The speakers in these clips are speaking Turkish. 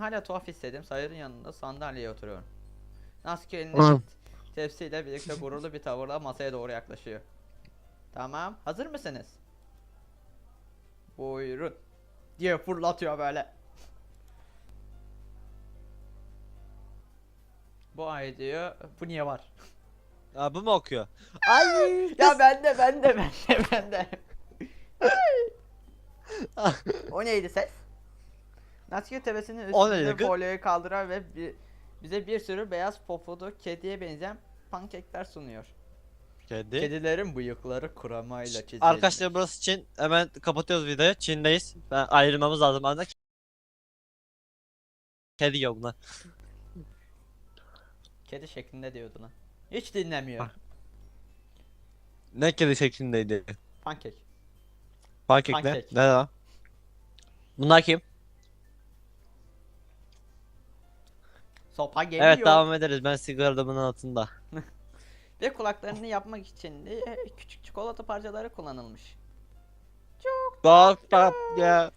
hala tuhaf hissettim. Sayırın yanında sandalyeye oturuyorum. Nasıl elinde tepsiyle birlikte gururlu bir tavırla masaya doğru yaklaşıyor. Tamam. Hazır mısınız? Buyurun. Diye fırlatıyor böyle. Bu ay diyor. Bu niye var? Ya bu mu okuyor? Ay. Ya bende bende bende bende. o neydi ses? Natsuki neydi üstünde folyoyu kaldırar ve bi- bize bir sürü beyaz pofudu kediye benzeyen pankekler sunuyor. Kedi. Kedilerin bıyıkları kremayla çizilmiş. Arkadaşlar burası Çin. Hemen kapatıyoruz videoyu. Çin'deyiz. Ben ayrılmamız lazım. Anda Kedi yok bunlar. Kedi şeklinde diyordu lan. Hiç dinlemiyor. Bak. Ne kedi şeklindeydi? Pankek. Pankek ne? Pankek. Ne lan? Bunlar kim? Sopa geliyor. Evet devam ederiz. Ben sigara da bunun altında. Ve kulaklarını yapmak için de küçük çikolata parçaları kullanılmış. Çok Bak bak ya.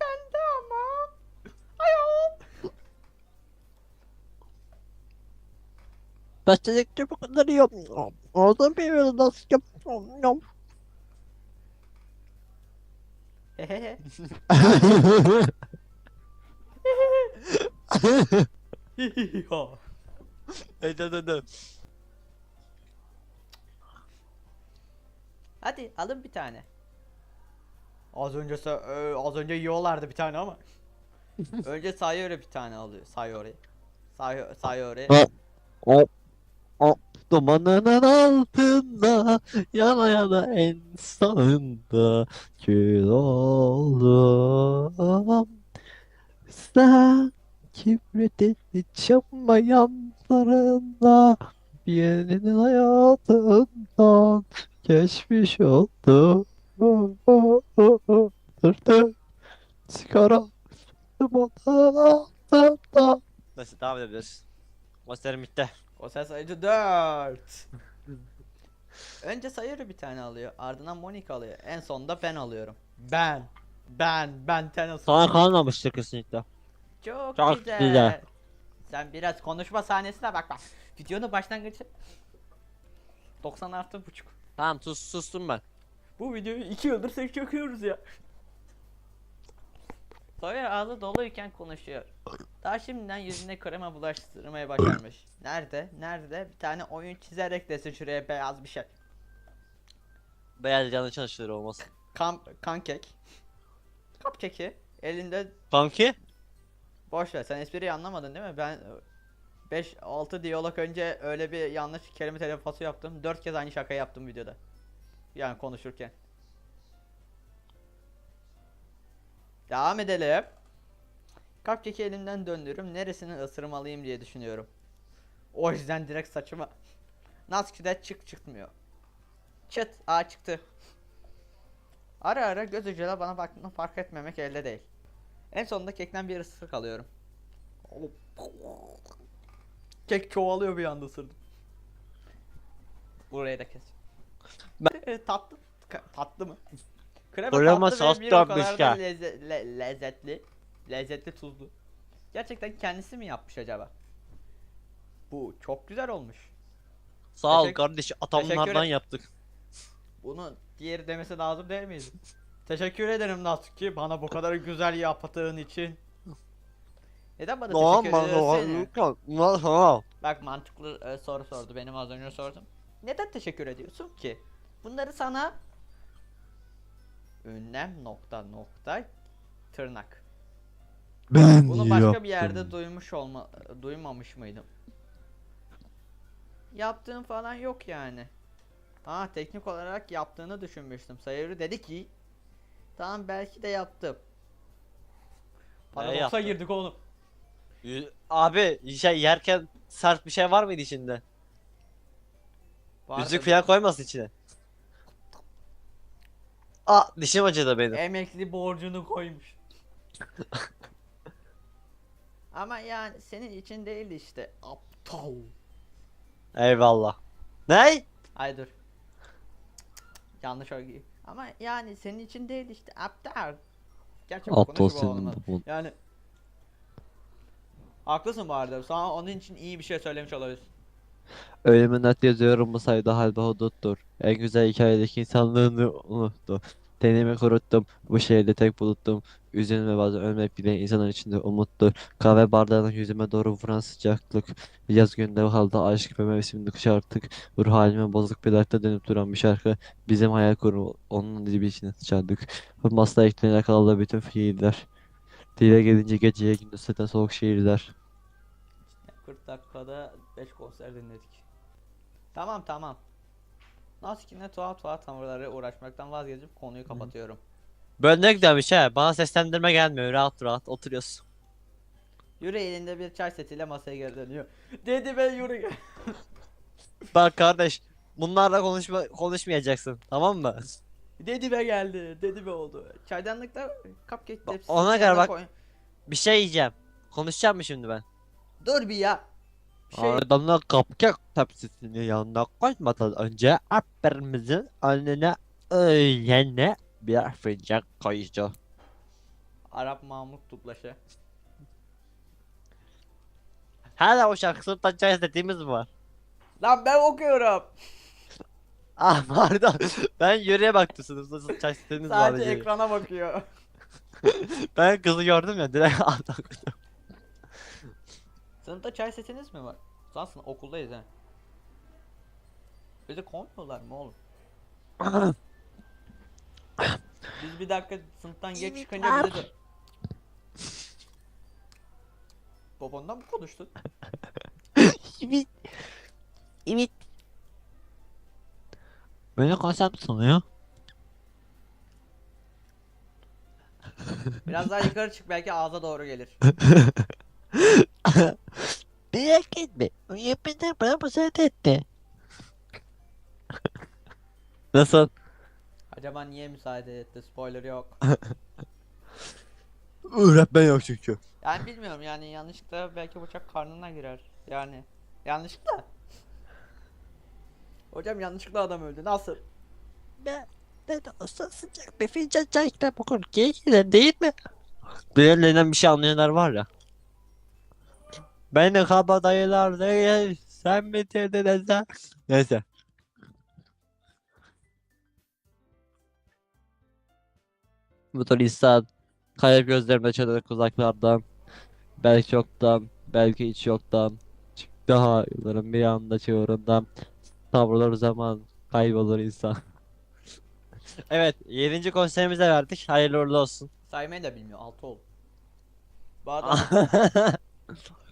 bende ama. Ayol. Bestelikte bu kadar yok. Orada bir nasıl yapıyorum? Hehehe. Ha. Hey dur dur dur. Hadi alın bir tane. Az önce sa- e, az önce yiyorlardı bir tane ama. önce Sayori bir tane alıyor. Sayori. Say Sayori. Ha. O, o, dumanının altında yana yana en sonunda kül oldum. Sen kibritini çamayanlarında birinin hayatından geçmiş oldu. Dırdı sigara. Neyse devam edebiliriz. Gösterim bitti. O ses sayıcı 4. Önce Sayori bir tane alıyor. Ardından Monika alıyor. En sonunda ben alıyorum. Ben. Ben. Ben Tennyson. Sana kalmamıştır kesinlikle. Çok, Çok güzel. güzel. Sen biraz konuşma sahnesine bak bak. Videonun başlangıcı 90 artı buçuk. Tamam sus sustum ben. Bu videoyu 2 yıldır tek çekiyoruz ya. Sawyer ağzı doluyken konuşuyor. Daha şimdiden yüzüne krema bulaştırmaya başarmış. Nerede? Nerede? Bir tane oyun çizerek desin şuraya beyaz bir şey. Beyaz canlı çalışılır olmaz. Kan, kankek. Cupcake'i elinde Kanki? Boş ver. Sen espriyi anlamadın değil mi? Ben 5-6 diyalog önce öyle bir yanlış kelime telaffuzu yaptım. 4 kez aynı şaka yaptım videoda. Yani konuşurken. Devam edelim. Cupcake'i elimden döndürüp neresini ısırmalıyım diye düşünüyorum. O yüzden direkt saçıma Natsuki'de çık çıkmıyor. Çıt, aa çıktı. Ara ara göz ucuyla bana baktığını fark etmemek elde değil. En sonunda kekten bir ısırık alıyorum. Kek çoğalıyor bir anda ısırdım. Burayı da kes. E, tatlı tatlı mı? Krema Krema tatlı ve sos bir o dökmüş kadar da ya. lezze- le- lezzetli. Lezzetli tuzlu. Gerçekten kendisi mi yapmış acaba? Bu çok güzel olmuş. Sağ ol Teşekkür- kardeş teşekkür et- yaptık. Bunu diğeri demesi lazım değil miydi? Teşekkür ederim Natsuki bana bu kadar güzel yaptığın için. Neden bana teşekkür ediyorsun? Bak mantıklı e, soru sordu benim az önce sordum. Neden teşekkür ediyorsun ki? Bunları sana ünlem nokta nokta tırnak. Ben Bunu başka yaptım. bir yerde duymuş olma duymamış mıydım? Yaptığım falan yok yani. Ha teknik olarak yaptığını düşünmüştüm. Sayırı dedi ki Tamam belki de yaptım. Paradoksa yaptın? girdik oğlum. Y- Abi şey yerken sert bir şey var mıydı içinde? Yüzük falan koymasın içine. Aa dişim acıdı benim. Emekli borcunu koymuş. Ama yani senin için değil işte. Aptal. Eyvallah. Ney? Ay dur. Yanlış oldu. Ama yani senin için değil işte aptal. Bu Aptal senin bu. Yani Haklısın bu arada. Sana onun için iyi bir şey söylemiş olabilir. Ölümün net yazıyorum bu sayıda halde huduttur. En güzel hikayedeki insanlığını unuttu. Tenimi kuruttum. Bu şehirde tek buluttum. Üzülme bazen ölmek bile insanın içinde umuttur. Kahve bardağının yüzüme doğru vuran sıcaklık. Yaz günde halde aşk ve mevsimini kuşarttık. Ruh halime bozuk bir dakika dönüp duran bir şarkı. Bizim hayal kurumu onun dibi içine sıçardık. Bu masada eklerine kaldı bütün fiiller. Dile gelince geceye gündüz zaten soğuk şehirler. 40 dakikada 5 konser dinledik. Tamam tamam. Naskin'le tuhaf tuhaf tavırları uğraşmaktan vazgeçip konuyu kapatıyorum. Böyle ne güzelmiş ha. Bana seslendirme gelmiyor. Rahat rahat oturuyorsun. Yuri elinde bir çay setiyle masaya geri dönüyor. Dedi ben Yuri. Bak kardeş. Bunlarla konuşma konuşmayacaksın. Tamam mı? Dedi be geldi. Dedi be oldu. Çaydanlıkta cupcake tepsisi ona göre bak. Bir şey yiyeceğim. Konuşacağım mı şimdi ben? Dur bir ya. Şey, Ardından cupcake tepsisini yanına koymadan önce abimizin önüne öğlene bir fincan koyacağız. Arap Mahmut Tuplaşı. Hala o şarkı sınıftan çay istediğimiz mi var? Lan ben okuyorum. Ah pardon. Ben yürüye baktım sınıfta çay istediğiniz var Sadece ekrana bakıyor. Ben kızı gördüm ya direkt aldım. Sınıfta çay setiniz mi var? Zaten okuldayız ha. Bizi kovmuyorlar mı oğlum? Biz bir dakika sınıftan geç çıkınca bize de... Babandan mı konuştun? Evet. Evet. Beni konsept sanıyor. Biraz daha yukarı çık belki ağza doğru gelir. Merak etme. Öğretmenler bana müsaade etti. Nasıl? Acaba niye müsaade etti? Spoiler yok. Öğretmen yok çünkü. Yani bilmiyorum yani yanlışlıkla belki bıçak karnına girer. Yani yanlışlıkla. Hocam yanlışlıkla adam öldü. Nasıl? Ben ne de olsa sıcak bir fincan çay kitap okur. Keyifli değil mi? Birilerinden bir şey anlayanlar var ya. Beni kabadayılar değil. Sen bitirdin Ezel. Neyse. Bu tür insan kayıp gözlerime çönerek uzaklardan belki çoktan belki hiç yoktan çıktı hayırların bir anda çığırından savrulur zaman kaybolur insan. evet 7. konserimize verdik hayırlı uğurlu olsun. Saymayı da bilmiyor. Altı ol. Arada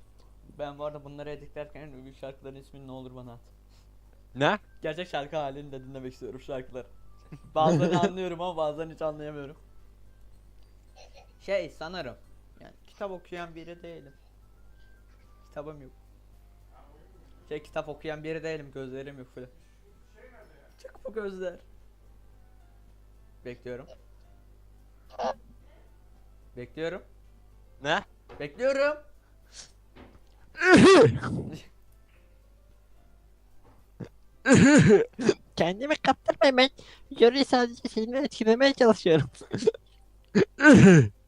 ben bu arada bunları editlerken öbür şarkıların ismini ne olur bana at. ne? Gerçek şarkı halini de dinlemek istiyorum şarkıları. Bazılarını anlıyorum ama bazılarını hiç anlayamıyorum. Şey sanırım. Yani kitap okuyan biri değilim. Kitabım yok. Şey kitap okuyan biri değilim. Gözlerim yok falan. Çık bu gözler. Bekliyorum. Bekliyorum. Ne? Bekliyorum. Kendimi kaptırmayın ben. Yuri sadece seni etkilemeye çalışıyorum.